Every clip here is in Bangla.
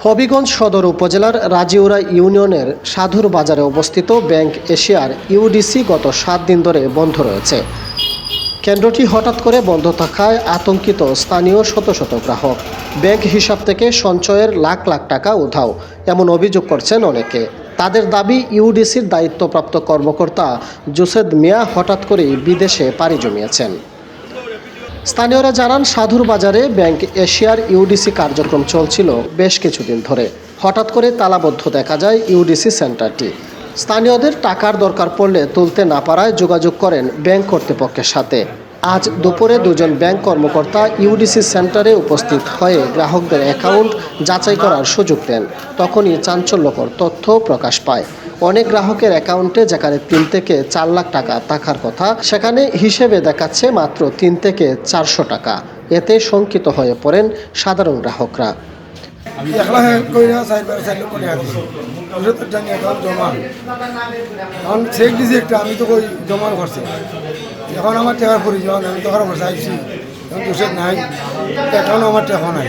হবিগঞ্জ সদর উপজেলার রাজিউরা ইউনিয়নের সাধুর বাজারে অবস্থিত ব্যাংক এশিয়ার ইউডিসি গত সাত দিন ধরে বন্ধ রয়েছে। কেন্দ্রটি হঠাৎ করে বন্ধ থাকায় আতঙ্কিত স্থানীয় শত শত গ্রাহক। ব্যাংক হিসাব থেকে সঞ্চয়ের লাখ লাখ টাকা উধাও, এমন অভিযোগ করছেন অনেকে। তাদের দাবি, ইউডিসির দায়িত্বপ্রাপ্ত কর্মকর্তা জোসেদ মিয়া হঠাৎ করেই বিদেশে পাড়ি জমিয়েছেন। স্থানীয়রা জানান সাধুর বাজারে ব্যাংক এশিয়ার ইউডিসি কার্যক্রম চলছিল বেশ কিছুদিন ধরে। হঠাৎ করে তালাবদ্ধ দেখা যায় ইউডিসি সেন্টারটি। স্থানীয়দের টাকার দরকার পড়লে তুলতে না পারায় যোগাযোগ করেন ব্যাংক কর্তৃপক্ষের সাথে। আজ দুপুরে দুজন ব্যাংক কর্মকর্তা ইউডিসি সেন্টারে উপস্থিত হয়ে গ্রাহকদের অ্যাকাউন্ট যাচাই করার সুযোগ দেন। তখনই চাঞ্চল্যকর তথ্য প্রকাশ পায়। অনেক গ্রাহকের অ্যাকাউন্টে যেখানে তিন থেকে চার লাখ টাকা থাকার কথা, সেখানে হিসেবে দেখাচ্ছে মাত্র তিন থেকে চারশো টাকা। এতে শঙ্কিত হয়ে পড়েন সাধারণ গ্রাহকরা। আমি তো জমা করছি এখন আমার টাকার প্রয়োজন আমি তো নাই আমার টাকা নাই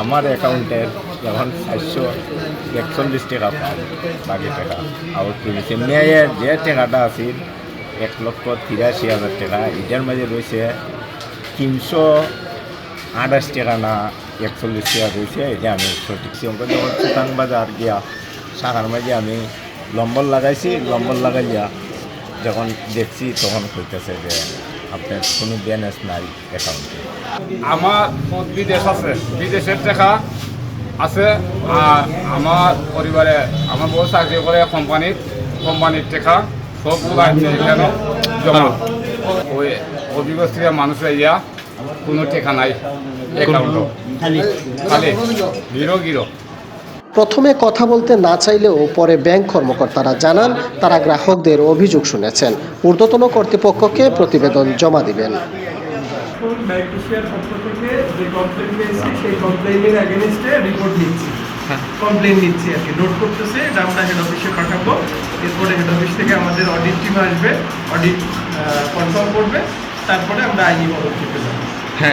আমার অ্যাকাউন্টের এখন চারশো একচল্লিশ টাকা পাই বাকি টাকা। আউট করেছে মেয়ের যে টাকাটা আছিল, এক লক্ষ তিরাশি হাজার টাকা। এটার মাঝে রয়েছে তিনশো আঠাশ টাকা না একচল্লিশ টাকা রয়েছে এটা আমি সঠিক অঙ্ক যখন সুতাং বাজার গিয়া শাখার মাঝে আমি লম্বর লাগাইছি। লম্বর লাগাইয়া যখন দেখছি তখন কইতেছে যে, আপনার কোনো ব্যালেন্স নাই অ্যাকাউন্টে আমার বিদেশ আছে। বিদেশের টাকা আর আমার পরিবারে আমার বউ চাকরি করে কোম্পানির কোম্পানির টাকা সবগুলো আছে এখানে জমা। ওই অভিজ্ঞ থেকে মানুষের ইয়া কোনো টাকা নাই অ্যাকাউন্ট খালি। গিরো গিরো প্রথমে কথা বলতে না চাইলেও পরে ব্যাংক কর্মকর্তারা জানান তারা গ্রাহকদের অভিযোগ শুনেছেন। ঊর্ধ্বতন কর্তৃপক্ষকে প্রতিবেদন জমা দিবেন। ব্যাংক ম্যাগনেশিয়ার পক্ষ থেকে যে কমপ্লেন পেয়েছি সেই কমপ্লেনের অ্যাগেনিস্টে রিপোর্ট নিচ্ছি। কমপ্লেন নিচ্ছি আর কি। নোট করতেছে এটা আমরা হেড অফিসে পাঠাবো। এরপরে হেড অফিস থেকে আমাদের অডিট টিম আসবে অডিট কনফার্ম করবে। তারপরে আমরা আইনি পদক্ষেপে যাব